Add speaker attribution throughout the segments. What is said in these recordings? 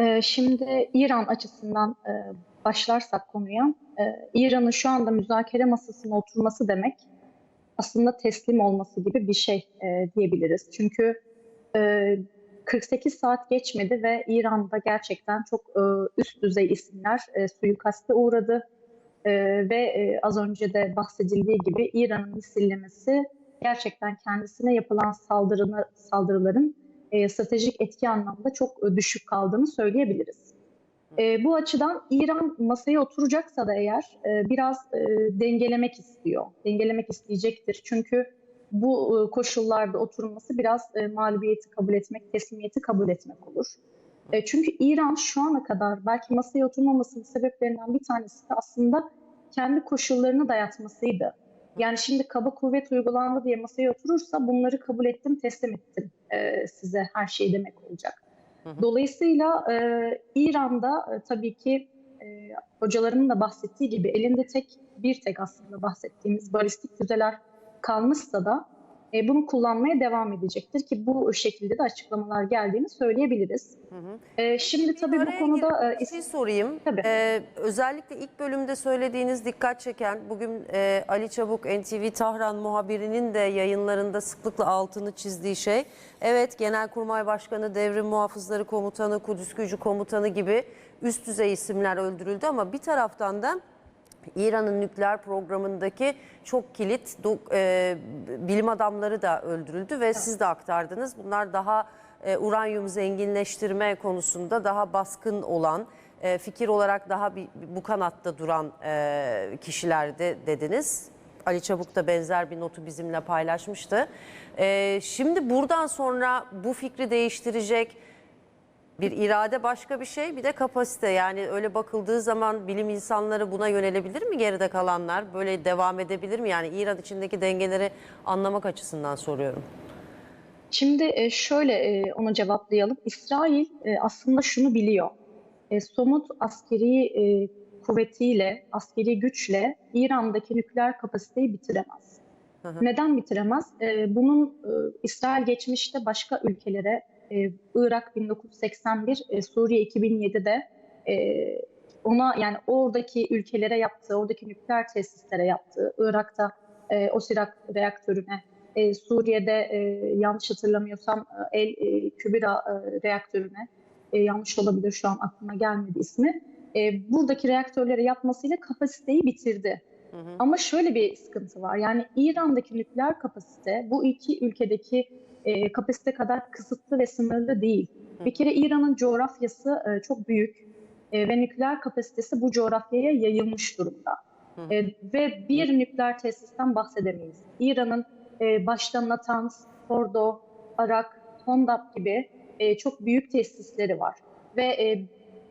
Speaker 1: Ee, şimdi İran açısından e, başlarsak konuya, e, İran'ın şu anda müzakere masasına oturması demek aslında teslim olması gibi bir şey e, diyebiliriz. Çünkü e, 48 saat geçmedi ve İran'da gerçekten çok üst düzey isimler e, suikaste uğradı. Ve az önce de bahsedildiği gibi İran'ın misillemesi gerçekten kendisine yapılan saldırını, saldırıların e, stratejik etki anlamda çok e, düşük kaldığını söyleyebiliriz. E, bu açıdan İran masaya oturacaksa da eğer e, biraz e, dengelemek istiyor, dengelemek isteyecektir. Çünkü bu e, koşullarda oturması biraz e, mağlubiyeti kabul etmek, teslimiyeti kabul etmek olur. E, çünkü İran şu ana kadar belki masaya oturmamasının sebeplerinden bir tanesi de aslında kendi koşullarını dayatmasıydı. Yani şimdi kaba kuvvet uygulandı diye masaya oturursa bunları kabul ettim, teslim ettim e, size her şey demek olacak. Dolayısıyla e, İran'da e, tabii ki e, hocalarımın da bahsettiği gibi elinde tek bir tek aslında bahsettiğimiz balistik füzeler kalmışsa da e, bunu kullanmaya devam edecektir ki bu şekilde de açıklamalar geldiğini söyleyebiliriz.
Speaker 2: Hı hı.
Speaker 1: E, şimdi tabii bu konuda e,
Speaker 2: bir şey sorayım.
Speaker 1: Tabii.
Speaker 2: Ee, özellikle ilk bölümde söylediğiniz dikkat çeken bugün e, Ali Çabuk NTV Tahran muhabirinin de yayınlarında sıklıkla altını çizdiği şey. Evet Genelkurmay Başkanı, Devrim Muhafızları Komutanı, Kudüs Gücü Komutanı gibi üst düzey isimler öldürüldü ama bir taraftan da İran'ın nükleer programındaki çok kilit e, bilim adamları da öldürüldü ve siz de aktardınız. Bunlar daha e, uranyum zenginleştirme konusunda daha baskın olan, e, fikir olarak daha bir, bu kanatta duran e, kişilerdi dediniz. Ali Çabuk da benzer bir notu bizimle paylaşmıştı. E, şimdi buradan sonra bu fikri değiştirecek bir irade başka bir şey bir de kapasite yani öyle bakıldığı zaman bilim insanları buna yönelebilir mi geride kalanlar böyle devam edebilir mi yani İran içindeki dengeleri anlamak açısından soruyorum.
Speaker 1: Şimdi e, şöyle e, onu cevaplayalım. İsrail e, aslında şunu biliyor. Somut askeri kuvvetiyle, askeri güçle İran'daki nükleer kapasiteyi bitiremez.
Speaker 2: Hı hı.
Speaker 1: Neden bitiremez? Bunun İsrail geçmişte başka ülkelere, e, Irak 1981, e, Suriye 2007'de e, ona yani oradaki ülkelere yaptığı, oradaki nükleer tesislere yaptığı, Irak'ta e, Osirak reaktörüne, e, Suriye'de e, yanlış hatırlamıyorsam e, El e, Kübra e, reaktörüne, e, yanlış olabilir şu an aklıma gelmedi ismi. E, buradaki reaktörleri yapmasıyla kapasiteyi bitirdi.
Speaker 2: Hı hı.
Speaker 1: Ama şöyle bir sıkıntı var. Yani İran'daki nükleer kapasite bu iki ülkedeki e, kapasite kadar kısıtlı ve sınırlı değil. Bir kere İran'ın coğrafyası e, çok büyük e, ve nükleer kapasitesi bu coğrafyaya yayılmış durumda. E, ve bir nükleer tesisten bahsedemeyiz. İran'ın e, başta Natanz, Fordo, Arak, Hondap gibi e, çok büyük tesisleri var. Ve e,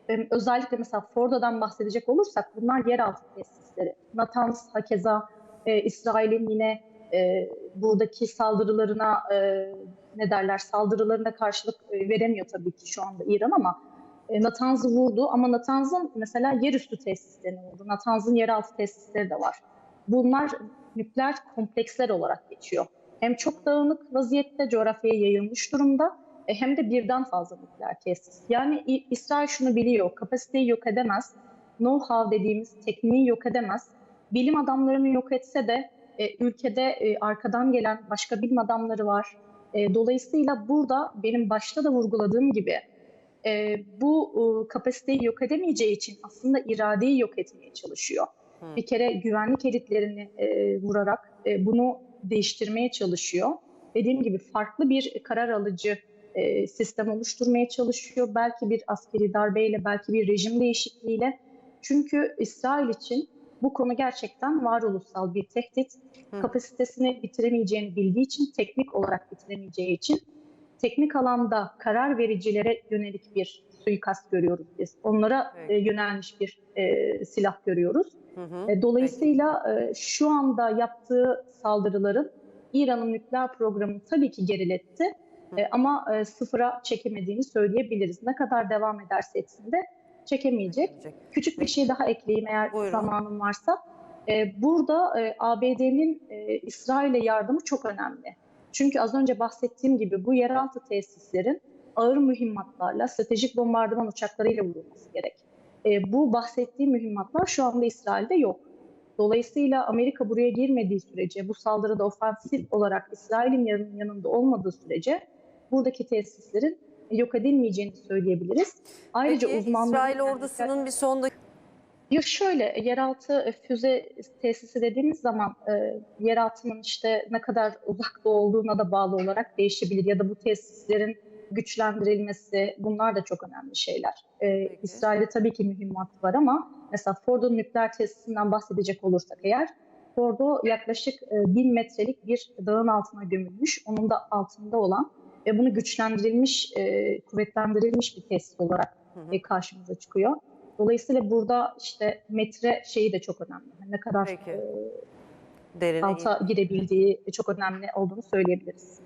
Speaker 1: e, özellikle mesela Fordo'dan bahsedecek olursak bunlar yeraltı tesisleri. Natanz hakeza e, İsrail'in yine e, buradaki saldırılarına e, ne derler saldırılarına karşılık e, veremiyor tabii ki şu anda İran ama e, Natanz'ı vurdu ama Natanz'ın mesela yerüstü tesislerini vurdu. Natanz'ın yeraltı tesisleri de var. Bunlar nükleer kompleksler olarak geçiyor. Hem çok dağınık vaziyette coğrafyaya yayılmış durumda e, hem de birden fazla nükleer tesis. Yani İ- İsrail şunu biliyor, kapasiteyi yok edemez, know-how dediğimiz tekniği yok edemez. Bilim adamlarını yok etse de e, ülkede e, arkadan gelen başka bilim adamları var. E, dolayısıyla burada benim başta da vurguladığım gibi e, bu e, kapasiteyi yok edemeyeceği için aslında iradeyi yok etmeye çalışıyor.
Speaker 2: Hı.
Speaker 1: Bir kere güvenlik elitlerini e, vurarak e, bunu değiştirmeye çalışıyor. Dediğim gibi farklı bir karar alıcı e, sistem oluşturmaya çalışıyor. Belki bir askeri darbeyle, belki bir rejim değişikliğiyle. Çünkü İsrail için bu konu gerçekten varoluşsal bir tehdit.
Speaker 2: Hı.
Speaker 1: Kapasitesini bitiremeyeceğini bildiği için, teknik olarak bitiremeyeceği için teknik alanda karar vericilere yönelik bir suikast görüyoruz biz. Onlara
Speaker 2: Peki.
Speaker 1: e, yönelmiş bir e, silah görüyoruz.
Speaker 2: Hı hı.
Speaker 1: E, Dolayısıyla e, şu anda yaptığı saldırıların İran'ın nükleer programını tabii ki geriletti E, ama e, sıfıra çekemediğini söyleyebiliriz. Ne kadar devam ederse etsin de çekemeyecek. Küçük bir şey daha ekleyeyim eğer
Speaker 2: Buyurun.
Speaker 1: zamanım varsa. E, burada e, ABD'nin e, İsrail'e yardımı çok önemli. Çünkü az önce bahsettiğim gibi bu yeraltı tesislerin ağır mühimmatlarla, stratejik bombardıman uçaklarıyla vurulması gerek. E, bu bahsettiğim mühimmatlar şu anda İsrail'de yok. Dolayısıyla Amerika buraya girmediği sürece, bu saldırıda ofansif olarak İsrail'in yan- yanında olmadığı sürece buradaki tesislerin yok edilmeyeceğini söyleyebiliriz. Ayrıca
Speaker 2: Peki
Speaker 1: uzmanların...
Speaker 2: İsrail ordusunun bir son dak-
Speaker 1: Yok şöyle, yeraltı füze tesisi dediğimiz zaman e, yeraltının işte ne kadar uzakta olduğuna da bağlı olarak değişebilir ya da bu tesislerin güçlendirilmesi bunlar da çok önemli şeyler. E. İsrail'de tabii ki mühimmat var ama mesela Fordo nükleer tesisinden bahsedecek olursak eğer Fordo yaklaşık e, bin metrelik bir dağın altına gömülmüş, onun da altında olan ve bunu güçlendirilmiş, e, kuvvetlendirilmiş bir tesis olarak e, karşımıza çıkıyor. Dolayısıyla burada işte metre şeyi de çok önemli. Yani Ne kadar
Speaker 2: Peki.
Speaker 1: e,
Speaker 2: derine
Speaker 1: alta girebildiği çok önemli olduğunu söyleyebiliriz.